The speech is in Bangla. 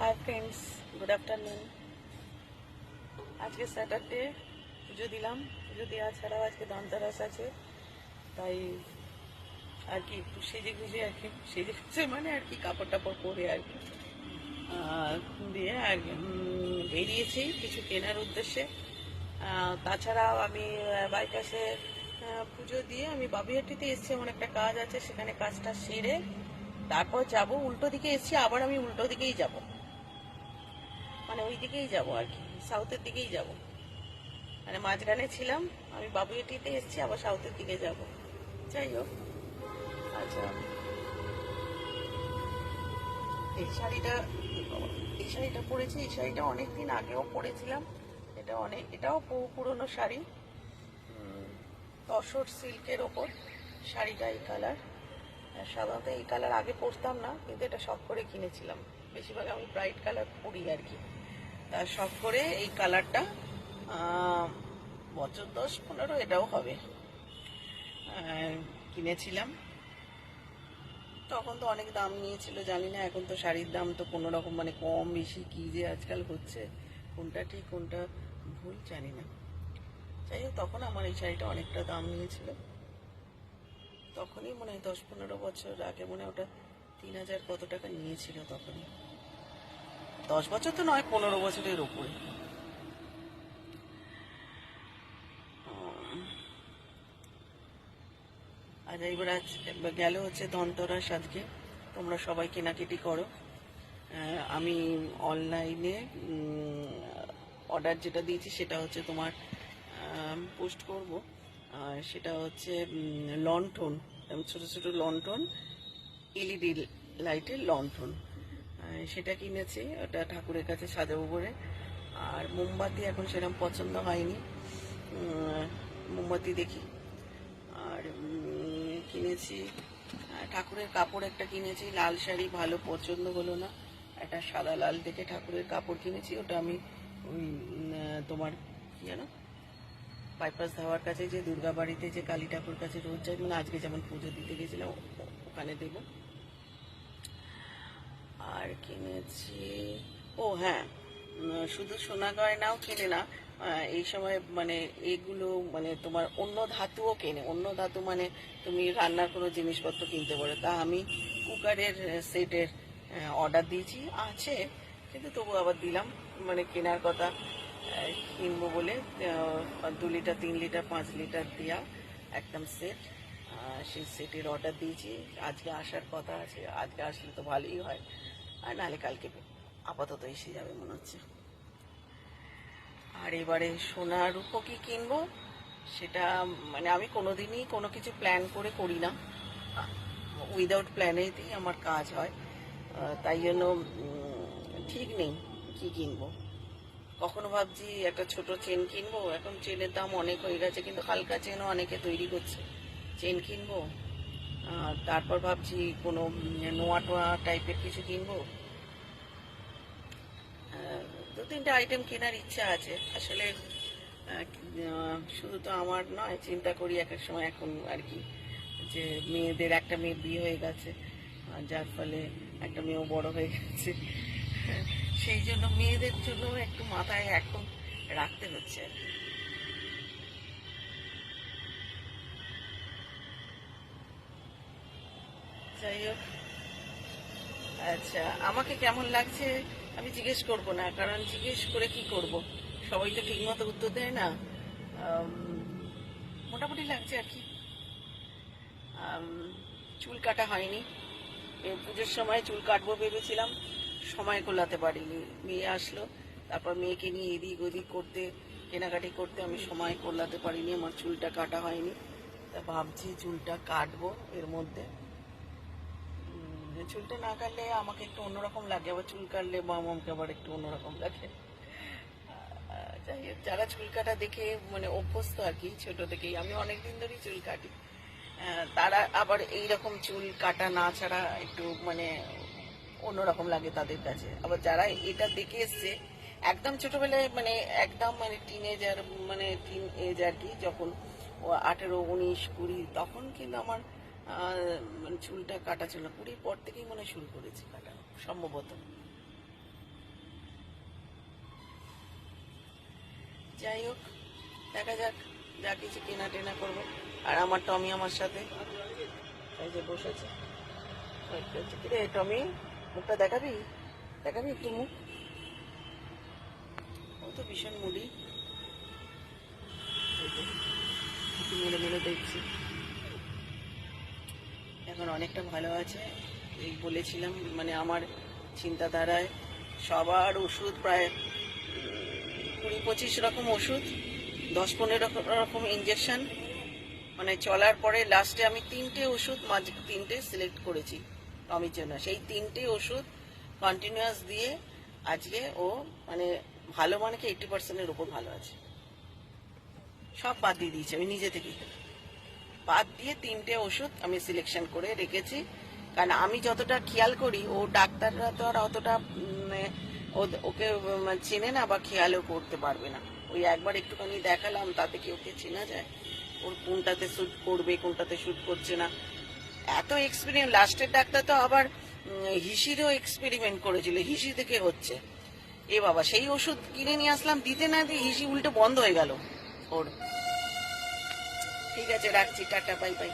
হাই ফ্রেন্ডস গুড আফটারনুন আজকে স্যাটারডে পুজো দিলাম। পুজো দেওয়া ছাড়াও আজকে ধনতেরাস আছে। তাই আর কি, একটু সেজে গুজে আর কি, সেজে গুজে মানে আর কি কাপড় টাপড় পরে আর কি। দিয়ে আর বেরিয়েছি কিছু কেনার উদ্দেশ্যে। তাছাড়াও আমি বাইপাসে পুজো দিয়ে আমি বাবিহাটিতে এসেছি, আমার একটা কাজ আছে, সেখানে কাজটা সেরে তারপর যাব। উল্টো দিকে এসেছি, আবার আমি উল্টো দিকেই যাব। মানে ওই দিকেই যাব আর কি সাউথের দিকেই যাব। মানে মাঝখানে ছিলাম, আমি বাবুয়েটিতে এসেছি, আবার সাউথের দিকে যাব। যাই হোক আচ্ছা এই শাড়িটা এই শাড়িটা পরেছি, এই শাড়িটা অনেক দিন আগেও পরেছিলাম। এটা অনেক, এটাও বহু পুরনো শাড়ি। তসর সিল্কের ওপর, শাড়িটা এই কালার। সাধারণত এই কালার আগে পরতাম না, কিন্তু এটা শখ করে কিনেছিলাম। বেশিরভাগ আমি ব্রাইট কালার পরি আর কি। শখ করে এই কালারটা বছর দশ পনেরো এটাও হবে। কিনেছিলাম। তখন তো অনেক দাম নিয়েছিল, জানি না, এখন তো শাড়ির দাম তো কোনো রকম মানে কম বেশি কি যে আজকাল হচ্ছে, কোনটা ঠিক, কোনটা ভুল জানি না। যাই হোক, তখন আমার এই শাড়িটা অনেকটা দাম নিয়েছিল। তখনই মনে হয় দশ পনেরো বছর আগে মনে হয় ওটা তিন হাজার কত টাকা নিয়েছিল তখনই। দশ বছর তো নয় পনেরো বছরের ওপরে উম, আজ এইবার আজ গেল হচ্ছে ধনতেরাস আজকে। তোমরা সবাই কেনাকাটি করো। আমি অনলাইনে অর্ডার যেটা দিয়েছি সেটা হচ্ছে তোমার পোস্ট করব। আর সেটা হচ্ছে লন্ঠন ছোট ছোট লন্ঠন এলইডি লাইটের লন্ঠন সেটা কিনেছি, ওটা ঠাকুরের কাছে সাজাবো বলে। আর মোমবাতি এখন সেরকম পছন্দ হয়নি। মোমবাতি দেখি। আর কিনেছি ঠাকুরের কাপড় একটা কিনেছি। লাল শাড়ি ভালো পছন্দ হলো না। একটা সাদা লাল দেখে ঠাকুরের কাপড় কিনেছি। ওটা আমি, ওই তোমার কি জানো বাইপাস ধাওয়ার কাছে যে দুর্গা বাড়িতে যে কালী ঠাকুর কাছে রোজ যাই মানে আজকে যেমন পুজো দিতে গেছিলাম ওখানে দেব। আর কিনেছি। ও হ্যাঁ। শুধু সোনা গয়নাও কিনে না। এই সময় মানে এগুলো মানে তোমার অন্য ধাতুও কেনে। অন্য ধাতু মানে তুমি রান্নার কোনো জিনিসপত্র কিনতে পারো। তা আমি কুকারের সেটের অর্ডার দিয়েছি। আছে, কিন্তু তবু আবার দিলাম। মানে কেনার কথা কিনবো বলে দু লিটার, তিন লিটার, পাঁচ লিটার দেওয়া একদম সেট। সেই সেটের অর্ডার দিয়েছি। আজকে আসার কথা আছে। আজকে আসলে তো ভালোই হয়। আর নাহলে কালকে আপাতত এসে যাবে মনে হচ্ছে। আর এবারে সোনা রূপো কি কিনবো? সেটা মানে আমি কোনোদিনই কোনো কিছু প্ল্যান করে করি না। উইদাউট প্ল্যানেতেই আমার কাজ হয়। তাই জন্য ঠিক নেই কি কিনবো। কখনো ভাবছি একটা ছোট চেন কিনবো। এখন চেনের দাম অনেক হয়ে গেছে, কিন্তু হালকা চেনও অনেকে তৈরি করছে। চেন কিনবো তারপর ভাবছি কোনো নোয়া টোয়া টাইপের কিছু কিনবো। দু তিনটে আইটেম কেনার ইচ্ছা আছে। আসলে শুধু তো আমার নয়, চিন্তা করি এক এক সময় এখন আর কি, যে মেয়েদের, একটা মেয়ে বিয়ে হয়ে গেছে যার ফলে একটা মেয়েও বড় হয়ে গেছে। সেই জন্য মেয়েদের জন্য একটু মাথায় এখন রাখতে হচ্ছে আর কি। যাই হোক আচ্ছা আমাকে কেমন লাগছে? আমি জিজ্ঞেস করব না, কারণ জিজ্ঞেস করে কি করব? সবাই তো ঠিক মতো উত্তর দেয় না। মোটামুটি লাগছে আর কি। চুল কাটা হয়নি। পুজোর সময় চুল কাটবো ভেবেছিলাম, সময় কোলাতে পারিনি। মেয়ে আসলো, তারপর মেয়েকে নিয়ে এদিক ওদিক করতে, কেনাকাটি করতে আমি সময় কোলাতে পারিনি, আমার চুলটা কাটা হয়নি। তা ভাবছি চুলটা কাটবো এর মধ্যে। চুলটা না কাটলে আমাকে একটু অন্যরকম লাগে, আবার চুল কাটলে মামকে আবার একটু অন্যরকম লাগে। যাই হোক, যারা চুল কাটা দেখে মানে অভ্যস্ত আর কি, ছোট থেকেই, আমি অনেকদিন ধরেই চুল কাটি। তারা আবার এই রকম চুল কাটা না ছাড়া একটু মানে অন্যরকম লাগে তাদের কাছে। আবার যারা এটা দেখে এসছে, একদম ছোটবেলায় মানে একদম মানে টিনেজার মানে টিন এজ আর কি, যখন আঠেরো, উনিশ, কুড়ি, তখন কিন্তু আমার মানে চুলটা কাটা ছিল কুড়ির পর থেকেই মনে শুরু করেছি কাটা, সম্ভবত। যাই হোক, দেখা যাক, যা কিছু কেনা টেনা করব। আর আমার টমি আমার সাথে। এই যে বসেছে। রে, টমি, মুখটা দেখাবি? দেখাবি একটু মুখ? ও তো ভীষণ মুডি। মেলে মেলে দেখছি। এখন অনেকটা ভালো আছে। এই বলেছিলাম মানে আমার চিন্তাধারায় সবার ওষুধ প্রায় কুড়ি পঁচিশ রকম ওষুধ, দশ পনেরো রকম- ইঞ্জেকশন মানে চলার পরে লাস্টে আমি তিনটে ওষুধ মাঝে তিনটে সিলেক্ট করেছি টমির জন্য সেই তিনটে ওষুধ কন্টিনিউয়াস দিয়ে আজকে ও মানে ভালো মানে কি এইটি পার্সেন্টের উপর ভালো আছে। সব বাদ দিয়ে দিয়েছি, আমি নিজে থেকেই। বাদ দিয়ে তিনটে ওষুধ আমি সিলেকশন করে রেখেছি। কারণ আমি যতটা খেয়াল করি, ও ডাক্তাররা তো আর অতটা ওকে চেনে না বা খেয়ালও করতে পারবে না। ওই একবার একটুখানি দেখালাম, তাতে কি ওকে চেনা যায়? ওর কোনটাতে শ্যুট করবে, কোনটাতে শ্যুট করছে না? এত এক্সপেরিমেন্ট লাস্টের ডাক্তার তো আবার হিসিরও এক্সপেরিমেন্ট করেছিল। হিসি থেকে হচ্ছে? এ বাবা, সেই ওষুধ কিনে নিয়ে আসলাম, দিতে না দিয়ে হিসি উল্টো বন্ধ হয়ে গেল ওর। ঠিক আছে রাখছি টাটা বাই বাই।